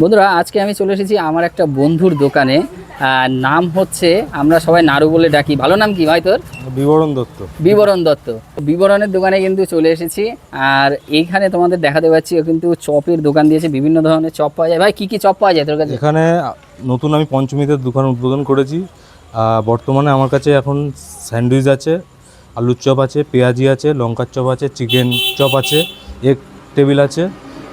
বন্ধুরা আজকে আমি চলে এসেছি আমার একটা বন্ধুর দোকানে। নাম হচ্ছে আমরা সবাই নাড়ু বলে ডাকি। ভালো নাম কি ভাই তোর? বিবরণ দত্ত। বিবরণ দত্ত। বিবরণের দোকানে কিন্তু চলে এসেছি। আর এইখানে তোমাদের দেখাতে পাচ্ছি কিন্তু চপের দোকান দিয়েছে বিভিন্ন ধরনের চপ পাওয়া যায়। ভাই কি কি চপ পাওয়া যায় তোর কাছে? এখানে নতুন আমি পঞ্চমীতে দোকান উদ্বোধন করেছি। বর্তমানে আমার কাছে এখন স্যান্ডউইচ আছে আলুর চপ আছে পেঁয়াজি আছে লঙ্কার চপ আছে চিকেন চপ আছে এগ টেবিল আছে।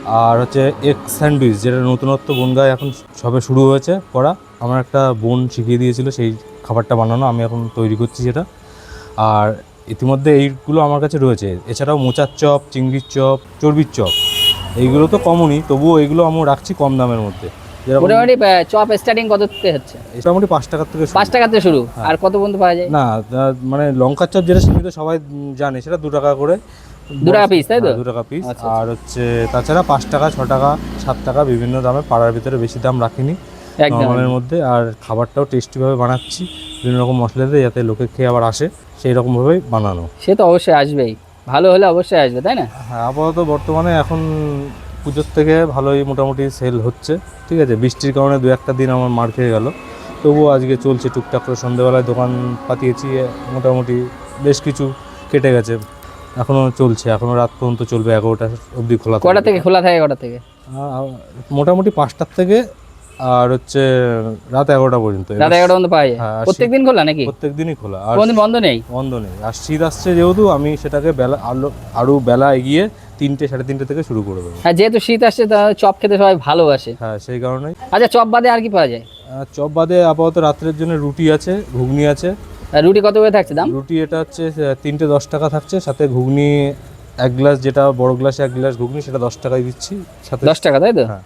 আর হচ্ছে এগ স্যান্ডউইচ যেটা নতুনত্ব বনগায় এখন সবে শুরু হয়েছে করা। আমার একটা বোন শিখিয়ে দিয়েছিল সেই খাবারটা বানানো আমি এখন তৈরি করছি সেটা। আর ইতিমধ্যে এইগুলো আমার কাছে রয়েছে। এছাড়াও মোচার চপ চিংড়ির চপ চর্বির চপ এইগুলো তো কমনই তবুও এইগুলো আমি রাখছি কম দামের মধ্যে। মোটামুটি চপ স্টার্টিং কত থেকে হচ্ছে? মোটামুটি পাঁচ টাকার থেকে। পাঁচ টাকাতে শুরু? আর কত পর্যন্ত পাওয়া যায়? না মানে লঙ্কার চপ যেটা সীমিত সবাই জানে সেটা দু টাকা করে। দু টাকা piece, তাই তো? দু টাকা পিস আর হচ্ছে তাছাড়া পাঁচ টাকা ছ টাকা সাত টাকা বিভিন্ন দামে পাড়ার ভিতরে বেশি দাম রাখিনি। নর্মালের মধ্যে। আর খাবারটাও টেস্টিভাবে বানাচ্ছি। বিভিন্ন রকম মশলা দিয়ে যাতে লোকে খেয়ে আবার আসে সেই রকমভাবেই বানানো। সে তো অবশ্যই আসবেই। ভালো হলে অবশ্যই আসবে তাই না? হ্যাঁ আপাতত বর্তমানে এখন পুজোর থেকে ভালোই মোটামুটি সেল হচ্ছে। ঠিক আছে বৃষ্টির কারণে দু একটা দিন আমার মার খেয়ে গেল। তবুও আজকে চলছে টুকটাক করে সন্ধ্যেবেলায় দোকান পাতিয়েছি মোটামুটি বেশ কিছু কেটে গেছে। এখনও চলছে এখনও রাত পর্যন্ত চলবে এগারোটা অবধি খোলা কটা থেকে? খোলা থাকে কটা থেকে? মোটামুটি পাঁচটার থেকে আর হচ্ছে রাত এগারোটা পর্যন্ত। রাত এগারোটা পর্যন্ত পাওয়া যায়? হ্যাঁ, আর প্রত্যেক দিন খোলা নাকি? প্রত্যেক দিনই খোলা। আর কোনদিন বন্ধ নেই? বন্ধ নেই। আর শীত আসছে যেহেতু আমি সেটাকে বেলা আলো আরও বেলা এগিয়ে তিনটে সাড়ে তিনটে থেকে শুরু করে দেবো। হ্যাঁ যেহেতু শীত আসছে তা চপ খেতে সবাই ভালোবাসে। হ্যাঁ সেই কারণেই। আচ্ছা চপ বাদে আর কি পাওয়া যায়? চপ বাদে আপাতত রাত্রের জন্য রুটি আছে ঘুগনি আছে রুটি কত করে থাকছে দাম? রুটি এটা হচ্ছে তিনটে দশ টাকা থাকছে সাথে ঘুগনি এক গ্লাস যেটা বড় গ্লাসে এক গ্লাস ঘুগনি সেটা দশ টাকায় দিচ্ছি সাথে দশ টাকা তাই তো? হ্যাঁ।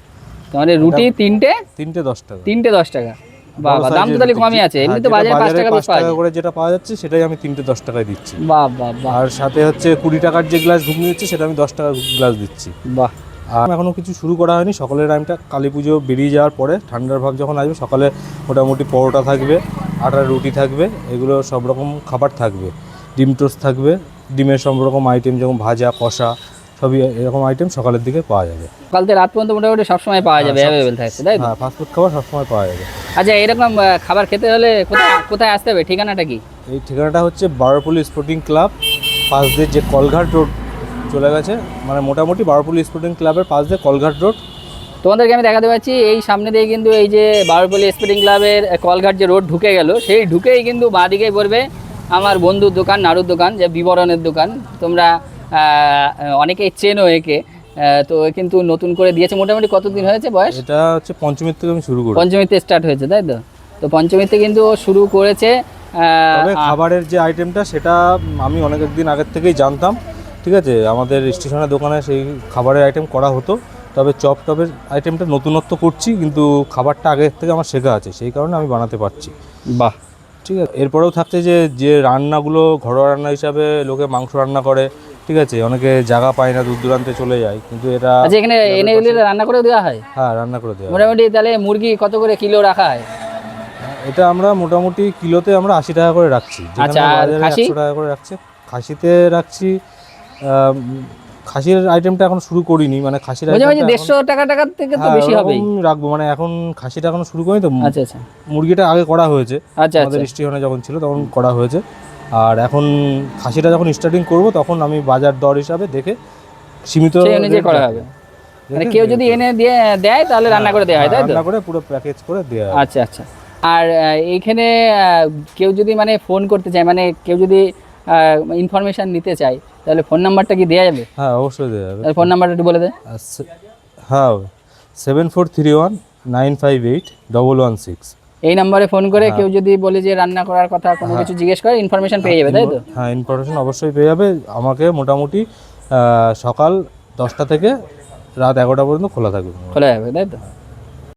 তোমার রুটি তিনটে? তিনটে দশ টাকা। তিনটে দশ টাকা। বাবা বড় দাম তো তাহলে কমই আছে এমনি হ্যাঁ, তো বাজারে পাঁচ টাকা পিস পাওয়া করে যেটা পাওয়া যাচ্ছে সেটাই আমি টাকায় দিচ্ছি। বাহ বাহ বাহ। আর সাথে হচ্ছে কুড়ি টাকার যে গ্লাস ঘুগনি হচ্ছে সেটা আমি দশ টাকা গ্লাস দিচ্ছি। বাহ। আর এখনও কিছু শুরু করা হয়নি সকালের টাইমটা কালী পুজো বেরিয়ে যাওয়ার পরে ঠান্ডার ভাব যখন আসবে সকালে মোটামুটি পরোটা থাকবে আটার রুটি থাকবে এগুলো সব রকম খাবার থাকবে। ডিম টোস্ট থাকবে ডিমের সব রকম আইটেম যেমন ভাজা কষা সবই এরকম আইটেম সকালের দিকে পাওয়া যাবে। কাল থেকে রাত পর্যন্ত মোটামুটি সবসময় পাওয়া যাবে অ্যাভেলেবেল থাকছে তাই হ্যাঁ ফাস্টফুড খাবার সবসময় পাওয়া যাবে। আচ্ছা এরকম খাবার খেতে হলে কোথায় কোথায় আসতে হবে? ঠিকানাটা কি? এই ঠিকানাটা হচ্ছে বারোপল্লী স্পোর্টিং ক্লাব পাশ দিয়ে যে কলঘাট রোড চলে গেছে মানে মোটামুটি বারোপল্লী স্পোর্টিং ক্লাবের পাশ দিয়ে কলঘাট রোড তোমাদেরকে আমি দেখাতে পাচ্ছি এই সামনে দিয়ে কিন্তু এই যে বারোপল্লী স্পোর্টিং ক্লাবের কলঘাট যে রোড ঢুকে গেল সেই ঢুকেই কিন্তু বাঁ দিকেই পড়বে আমার বন্ধুর দোকান নাড়ুর দোকান যে বিবরণের দোকান। তোমরা অনেকেই চেনো একে তো কিন্তু নতুন করে দিয়েছে। মোটামুটি কতদিন হয়েছে বয়স? এটা হচ্ছে পঞ্চমীর থেকে আমি শুরু করি। পঞ্চমীতে স্টার্ট হয়েছে তাই তো? তো পঞ্চমীতে কিন্তু শুরু করেছে তবে খাবারের যে আইটেমটা সেটা আমি অনেক দিন আগের থেকেই জানতাম ঠিক আছে? আমাদের স্টেশনের দোকানে সেই খাবারের আইটেম করা হতো। তবে চপ টপের আইটেমটা নতুনত্ব করছি কিন্তু খাবারটা আগের থেকে আমার শেখা আছে সেই কারণে আমি বানাতে পারছি। বাহ। ঠিক আছে এরপরেও থাকছে যে যে রান্নাগুলো ঘরোয়া রান্না হিসাবে লোকে মাংস রান্না করে ঠিক আছে অনেকে জায়গা পায় না দূর দূরান্তে চলে যায় কিন্তু এটা আচ্ছা এখানে এনে রান্না করে দেওয়া হয়? হ্যাঁ রান্না করে দেওয়া মোটামুটি তাহলে মুরগি কত করে কিলো রাখা হয়? এটা আমরা মোটামুটি কিলোতে আমরা আশি টাকা করে রাখছি আচ্ছা? একশো টাকা করে রাখছে। খাসিতে রাখছি খাসির আইটেমটা এখন শুরু করিনি মানে খাসির আইটেমটা বুঝে দেড়শো টাকা টাকার থেকে তো হ্যাঁ, বেশি ওরকম রাখব মানে এখন খাসিটা এখন শুরু করিনি তো আচ্ছা আচ্ছা। মুরগিটা আগে করা হয়েছে আচ্ছা আমাদের আচ্ছা। স্টেশনে যখন ছিল তখন করা হয়েছে। আর এখন খাসিটা যখন স্টার্টিং করব তখন আমি বাজার দর হিসাবে দেখে সীমিত অনুযায়ী করা হবে। মানে কেউ যদি এনে দিয়ে দেয় তাহলে রান্না করে দেওয়া হয় তাই তো? রান্না করে পুরো প্যাকেজ করে দেওয়া হয়। আচ্ছা আচ্ছা। আর এইখানে কেউ যদি মানে ফোন করতে চায় মানে কেউ যদি ইনফরমেশন নিতে চাই তাহলে ফোন নাম্বারটা কি দেওয়া যাবে? হ্যাঁ অবশ্যই দেওয়া যাবে। তাহলে ফোন নাম্বারটা একটু বলে দে। হ্যাঁ seven four three one nine five eight double one six এই নাম্বারে ফোন করে কেউ যদি বলে যে রান্না করার কথা কোনো কিছু জিজ্ঞেস করে ইনফরমেশন পেয়ে যাবে তাই তো? হ্যাঁ ইনফরমেশন অবশ্যই পেয়ে যাবে। আমাকে মোটামুটি সকাল দশটা থেকে রাত এগারোটা পর্যন্ত খোলা থাকবে। খোলা যাবে তাই তো?